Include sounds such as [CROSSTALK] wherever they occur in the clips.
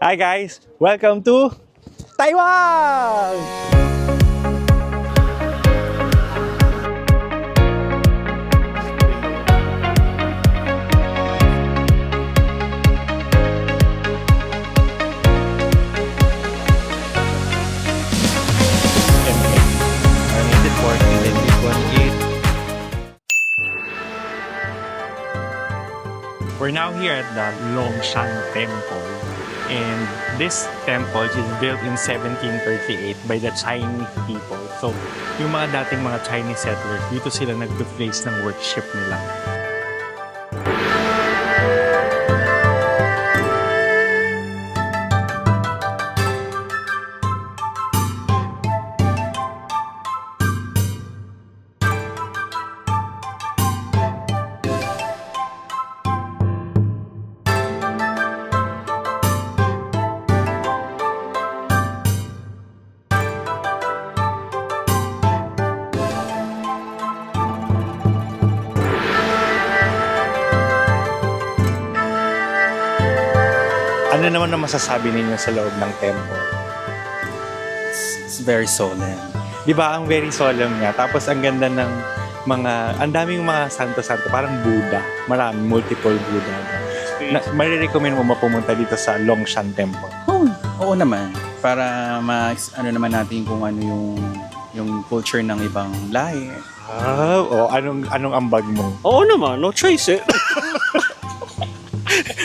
Hi guys! Welcome to Taiwan! We're now here at the Longshan Temple. And this temple is built in 1738 by the Chinese people. So, yung mga dating mga Chinese settlers, dito sila nag-place ng worship nila. Ano naman ang masasabi ninyo sa loob ng temple? It's very solemn. Di ba, ang very solemn niya. Tapos ang ganda ng mga, ang daming mga santo-santo, parang Buddha. Marami, multiple Buddha. Na, marirecommend mo mapumunta dito sa Longshan Temple. Oo, oo naman. Para ma ano naman natin kung ano yung yung culture ng ibang lahi. Ah, o anong, anong ambag mo? Oo naman, no choice eh. [LAUGHS]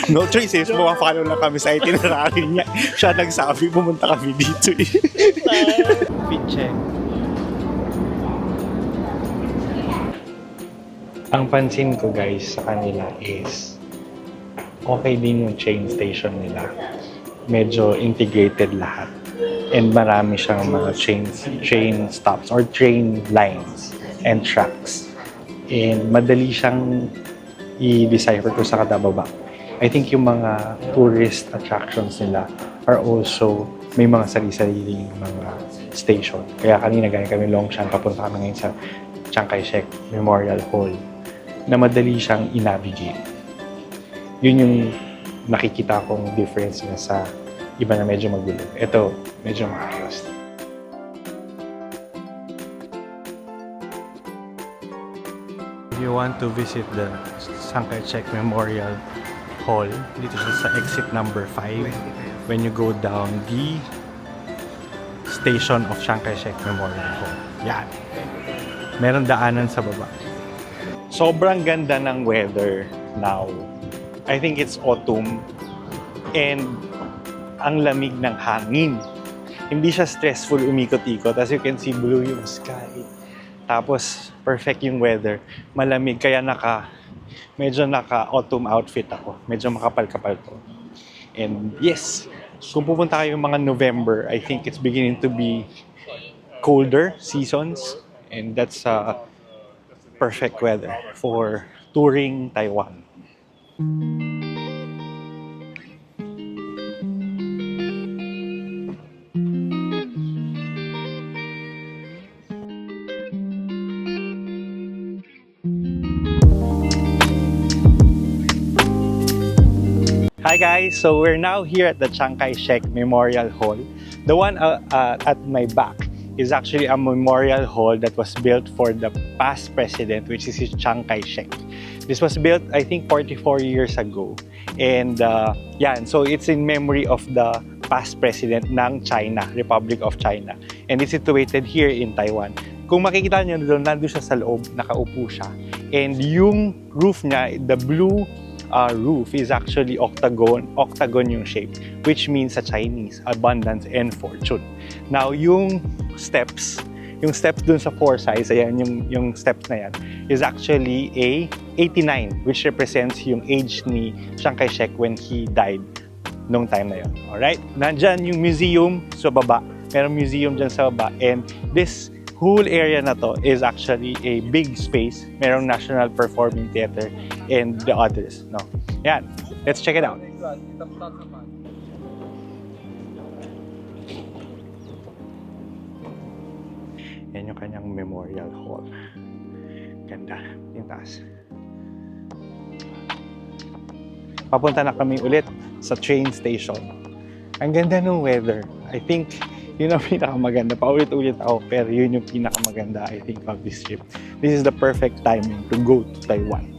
No choices, mapapalo lang kami sa itinerary niya. Siya nagsabi, pumunta kami dito eh. Fit check. Ang pansin ko guys sa kanila is okay din yung train station nila. Medyo integrated lahat. And marami siyang mga train, train stops or train lines and tracks. And madali siyang i-decipher kung sa kada baba. I think yung mga tourist attractions nila are also may mga sarili-sariling mga station. Kaya kanina gaya kami Longshan, papunta kami ngayon sa Chiang Kai-shek Memorial Hall na madali siyang i-navigate. Yun yung nakikita kong difference niya sa iba na medyo magulo. Ito, medyo maayos. If you want to visit the Chiang Kai-shek Memorial Hall, dito siya sa exit number 5 when you go down the station of Chiang Kai-shek Memorial Hall. Yan. Meron daanan sa baba. Sobrang ganda ng weather now. I think it's autumn and ang lamig ng hangin. Hindi siya stressful umikot-ikot. As you can see, blue yung sky. Tapos, perfect yung weather. Malamig, kaya naka, medyo naka-autumn outfit ako. Medyo makapal-kapal to. And yes, kung pupunta kayo mga November, I think it's beginning to be colder seasons. And that's uh, perfect weather for touring Taiwan. Hi guys, so we're now here at the Chiang Kai-shek Memorial Hall. The one uh, uh, at my back is actually a memorial hall that was built for the past president, which is Chiang Kai-shek. This was built, I think, 44 years ago. And uh, yan, so it's in memory of the past president ng China, Republic of China. And it's situated here in Taiwan. Kung makikita nyo doon, nandun siya sa loob, nakaupo siya. And yung roof niya, the blue uh, roof is actually octagon, octagon yung shape, which means sa Chinese, abundance and fortune. Now, yung steps, yung steps dun sa four sides, ayan, yung, yung steps na yan, is actually a 89, which represents yung age ni Chiang Kai-shek when he died nung time na yun. Alright? Nandyan yung museum sa baba. Merong museum dyan sa baba. And this whole area na to is actually a big space. Merong National Performing Theater and the others. No? Yan. Let's check it out. Yan yung kanyang memorial hall. Ganda. Yung taas. Papunta na kami ulit sa train station. Ang ganda ng weather. I think yun ang pinakamaganda. Paulit-ulit ako, pero yun yung pinakamaganda, I think, of this trip. This is the perfect timing to go to Taiwan.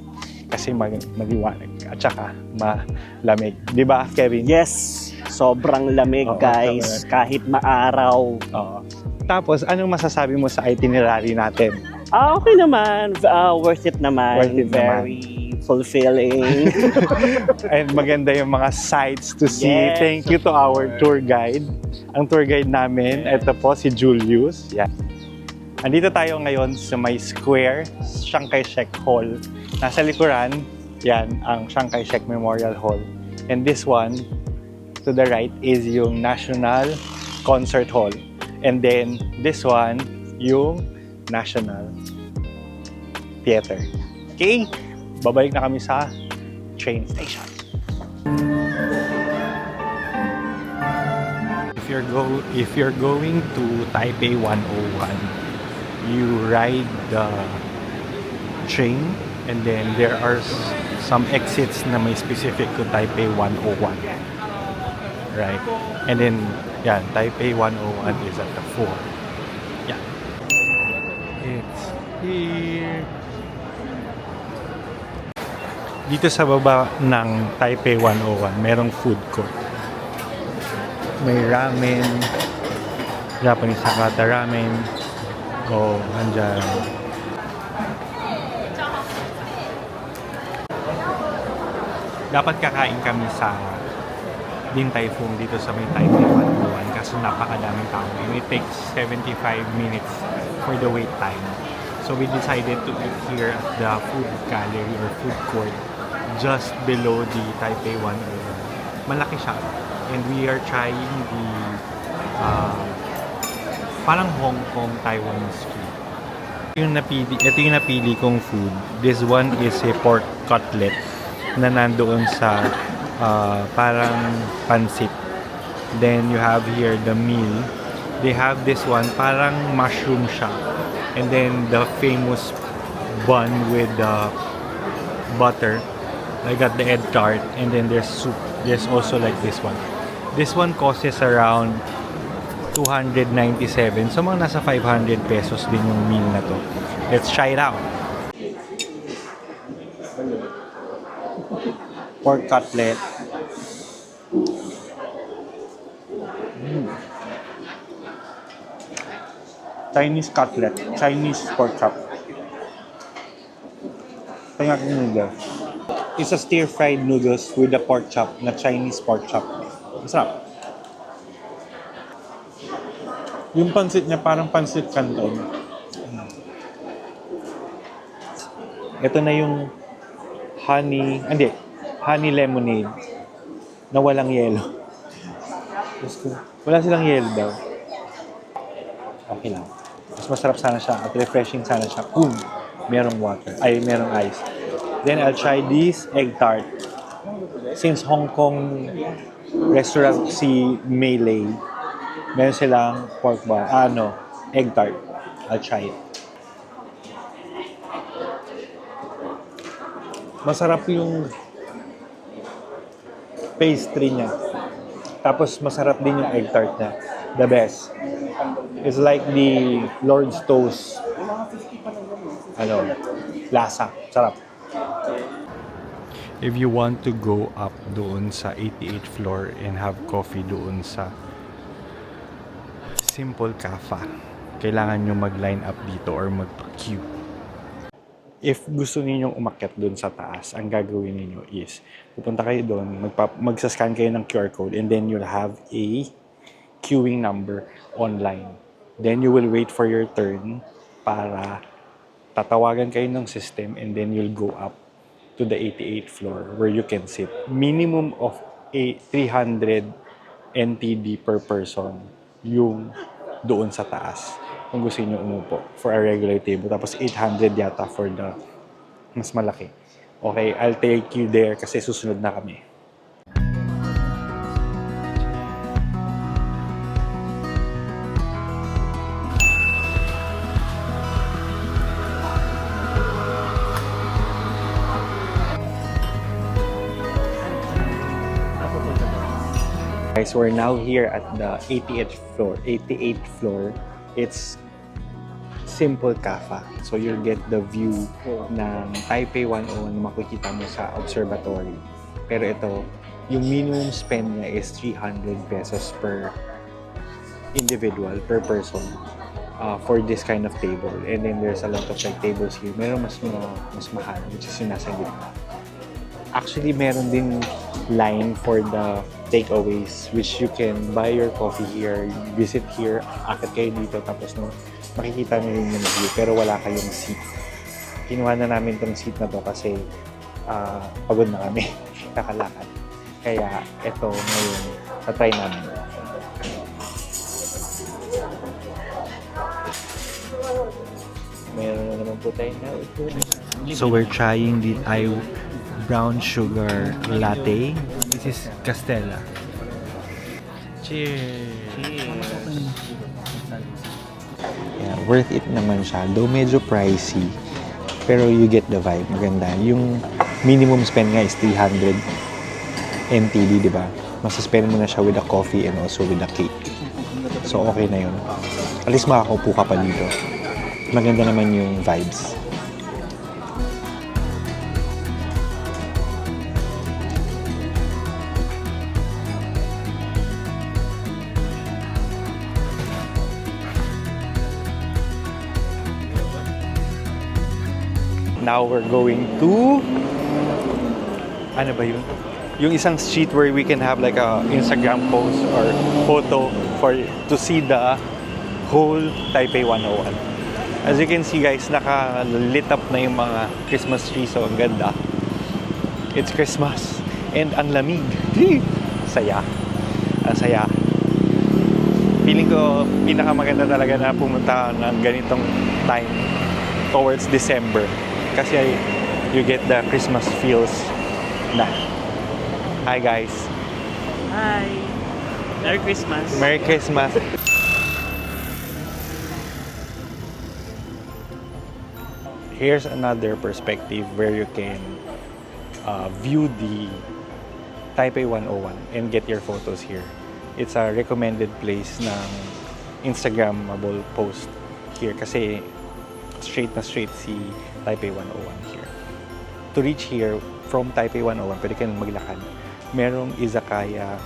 Kasi mag maliwanag at saka malamig. Di ba, Kevin? Yes, sobrang lamig Oo, guys. Kahit maaraw. Oo. Tapos, anong masasabi mo sa itinerary natin? Ah, okay naman. Ah, worth it naman. Worth it naman. Fulfilling. [LAUGHS] And maganda yung mga sights to see. Yes, Thank you to our tour guide. Ang tour guide namin, ito po si Julius. Yeah. Andito tayo ngayon sa may square, Chiang Kai-shek Hall. Nasa likuran, yan, ang Chiang Kai-shek Memorial Hall. And this one, to the right, is yung National Concert Hall. And then, this one, yung National Theater. Okay? Babalik na kami sa train station. If you're go if you're going to Taipei 101, you ride the train and then there are some exits na may specific to Taipei 101. Right? And then yeah, Taipei 101 is at the 4. Yeah. It's here. Dito sa baba ng Taipei 101, merong food court. May ramen, Japanese Hakata ramen. O, oh, andyan. Dapat kakain kami sa Din Tai Fung dito sa may Taipei 101 kasi napakadaming tao. And it takes 75 minutes for the wait time. So we decided to eat here at the food gallery or food court just below the Taipei 101. Malaki siya. And we are trying the uh, parang Hong Kong Taiwanese food. Yung napili, ito yung napili kong food. This one is a pork cutlet na nandoon sa uh, parang pansit. Then you have here the meal. They have this one, parang mushroom siya. And then the famous bun with the butter. I got the egg tart and then there's soup. There's also like this one. This one costs around 297. So mga nasa 500 pesos din yung meal na to. Let's try it out. Pork cutlet. Mm. Chinese cutlet. Chinese pork chop. Tingnan natin noodles. It's a stir-fried noodles with the pork chop na Chinese pork chop. Masarap. Yung pansit niya parang pansit canton. Ito na yung honey, hindi, honey lemonade na walang yelo. Wala silang yelo daw. Okay lang. Mas masarap sana siya at refreshing sana siya kung merong water, ay merong ice. Then I'll try this egg tart. Since Hong Kong restaurant si Meilei, meron silang pork bar, ano, egg tart. I'll try it. Masarap yung pastry niya. Tapos masarap din yung egg tart niya. The best. It's like the Lord's Toast. Ano, lasa. Sarap. If you want to go up doon sa 88th floor and have coffee doon sa Simple Cafe, kailangan nyo mag-line up dito or mag-queue. If gusto ninyong umakyat doon sa taas, ang gagawin ninyo is pupunta kayo doon, magsascan kayo ng QR code and then you'll have a queuing number online. Then you will wait for your turn para tatawagan kayo ng system and then you'll go up to the 88th floor where you can sit. Minimum of a 300 NTD per person yung doon sa taas kung gusto niyo umupo for a regular table. Tapos 800 yata for the mas malaki. Okay, I'll take you there kasi susunod na kami. Guys, we're now here at the 88th floor. 88th floor. It's simple kafa. So you'll get the view ng Taipei 101 na makikita mo sa observatory. Pero ito, yung minimum spend niya is 300 pesos per individual, per person uh, for this kind of table. And then there's a lot of like tables here. Meron mas mga mas mahal, which is yung nasa gitna. Actually, meron din line for the takeaways which you can buy your coffee here, visit here, akit kayo dito, tapos no, makikita nyo yung view, pero wala kayong seat. Kinuha na namin tong seat na to kasi ah, pagod na kami, [LAUGHS] kakalakad. Kaya ito ngayon, tatry namin. Meron na naman po tayo na So we're trying the I brown sugar latte. This is Castella. Cheers! Yeah, worth it naman siya. Though medyo pricey, pero you get the vibe. Maganda. Yung minimum spend nga is 300 NTD, di ba? Masuspend mo na siya with a coffee and also with a cake. So, okay na yun. At least makakaupo ka pa dito. Maganda naman yung vibes. Now we're going to ano ba yun? Yung isang street where we can have like a Instagram post or photo for to see the whole Taipei 101. As you can see guys, naka-lit up na yung mga Christmas trees. So, ang ganda. It's Christmas. And ang lamig. [LAUGHS] saya. Ang saya. Feeling ko, pinakamaganda talaga na pumunta ng ganitong time towards December. Kasi you get the Christmas feels na. Hi guys. Hi! Merry Christmas! Merry Christmas. Here's another perspective where you can uh, view the Taipei 101 and get your photos here. It's a recommended place ng Instagrammable post here kasi straight na straight si Taipei 101 here. To reach here from Taipei 101, pwede ka nang maglakad. Merong izakaya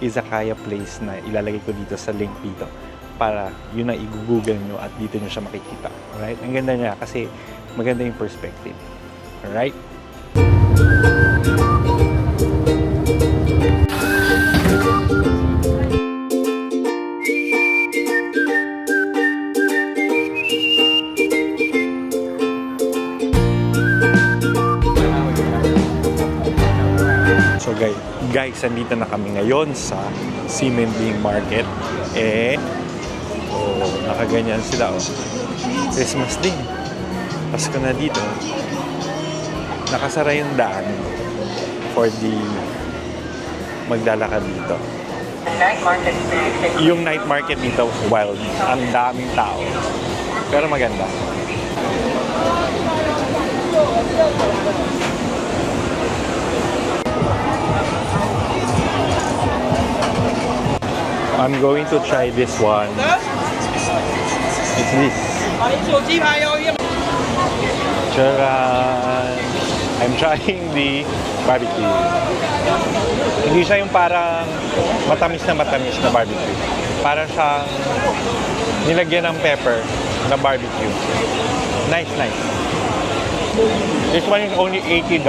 izakaya place na ilalagay ko dito sa link dito para yun na i-google nyo at dito nyo siya makikita. Alright? Ang ganda niya kasi maganda yung perspective. Alright? So guys, guys, andito na kami ngayon sa Simending Market. Eh, oh, nakaganyan sila oh. Christmas din. Pasko na dito. Nakasara yung daan for the maglalakad dito. Yung night market dito, wild. Ang daming tao. Pero maganda. I'm going to try this one. It's this. Charan! I'm trying the barbecue. Hindi siya yung parang matamis na matamis na barbecue. Para siyang nilagyan ng pepper na barbecue. Nice, nice. This one is only $80.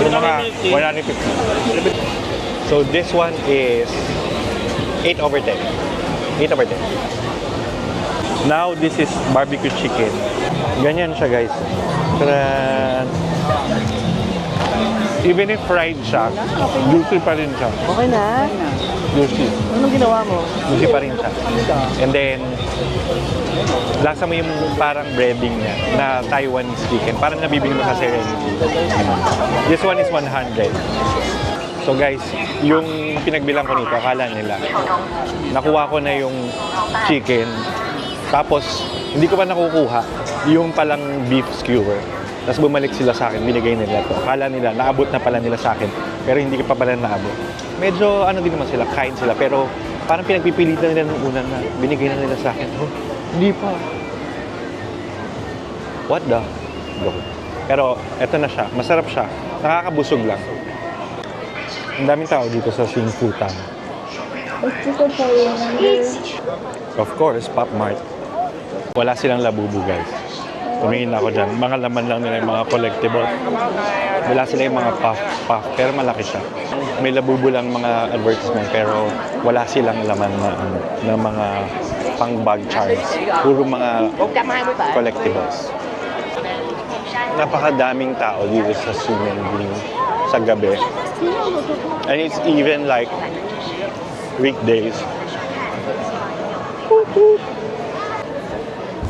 Yung mga 150. So this one is 8 over 10. 8 over 10. Now, this is barbecue chicken. Ganyan siya, guys. Taran! Even if fried siya, juicy pa rin siya. Okay na? Juicy. Anong ginawa mo? Juicy pa rin siya. And then, lasa mo yung parang breading niya na Taiwanese chicken. Parang nabibili mo sa Serenity. This one is 100. So guys, yung pinagbilang ko nito, akala nila, nakuha ko na yung chicken, tapos hindi ko pa nakukuha yung palang beef skewer. Tapos bumalik sila sa akin, binigay nila to. Akala nila, naabot na pala nila sa akin, pero hindi ko pa pala naabot. medyo ano din naman sila, kind sila. Pero parang pinagpipilitan nila nung una na binigay na nila sa akin. Oh, hindi pa. What the? Pero eto na siya. Masarap siya. Nakakabusog lang. Ang daming tao dito sa Sing Futan. Of course, Pop Mart. Wala silang labubu, guys. Tumingin ako dyan. Mga laman lang nila yung mga collectible. Wala sila yung mga puff, puff. Pero malaki siya. May labubu lang mga advertisement pero wala silang laman na, ano, na mga pang bag charms. Puro mga collectibles. Napakadaming tao dito sa Sumending sa gabi. And it's even like weekdays.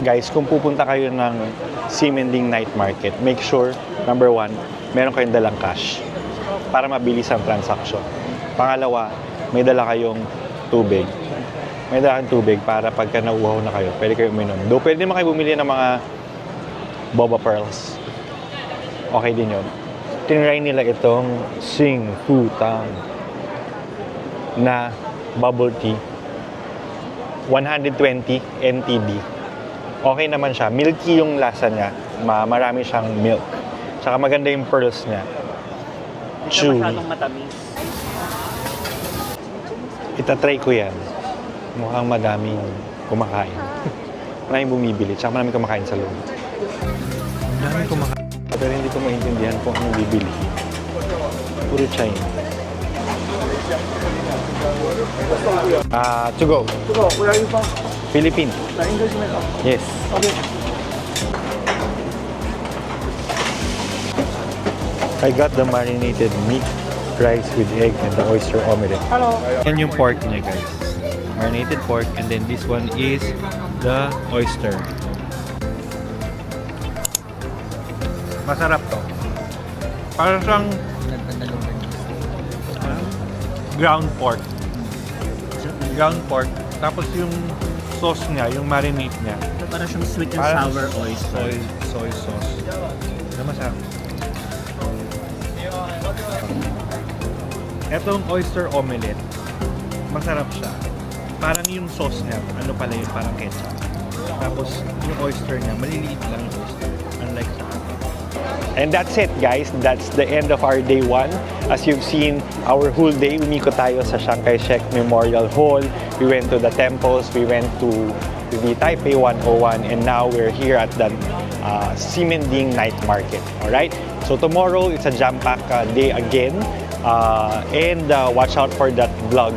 Guys, kung pupunta kayo ng Simending Night Market, make sure, number one, meron kayong dalang cash para mabilis ang transaction. Pangalawa, may dala kayong tubig. May dala kayong tubig para pagka nauuhaw na kayo, pwede kayong uminom. Do pwede naman kayo bumili ng mga boba pearls. Okay din yun. Tinry nila itong Sing Fu Tang na bubble tea. 120 NTD. Okay naman siya. Milky yung lasa niya. Ma marami siyang milk. Tsaka maganda yung pearls niya. Chewy. masyadong matamis. Itatry ko yan. Mukhang madaming kumakain. [LAUGHS] maraming bumibili. Tsaka maraming kumakain sa loob. Maraming kumakain. Pero hindi ko maintindihan kung anong bibili. Puro China. Ah, to go. To go, where are you from? Philippines. The English man. Yes. Okay. I got the marinated meat, rice with egg, and the oyster omelette. Hello. Yan yung pork niya, guys. Marinated pork, and then this one is the oyster. Masarap to. Parang siyang ah, ground pork. Ground pork. Tapos yung sauce niya, yung marinade niya, Para siyang sweet and Parang sour oyster. soy, soy sauce. Ano masarap? Etong oyster omelette, masarap siya. Parang yung sauce niya, ano pala yun, parang ketchup. Tapos yung oyster niya, maliliit lang And that's it guys. That's the end of our day one. As you've seen, our whole day, umikot tayo sa Chiang Kai-shek Memorial Hall. We went to the temples, we went to the Taipei 101, and now we're here at the uh, Simending Night Market. Alright? So tomorrow, it's a jam-packed uh, day again. Uh, and uh, watch out for that vlog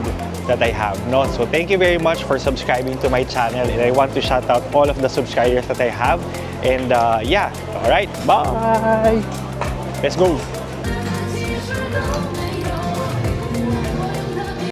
that I have. No? So thank you very much for subscribing to my channel and I want to shout out all of the subscribers that I have. And uh, yeah, all right, bye. Let's go.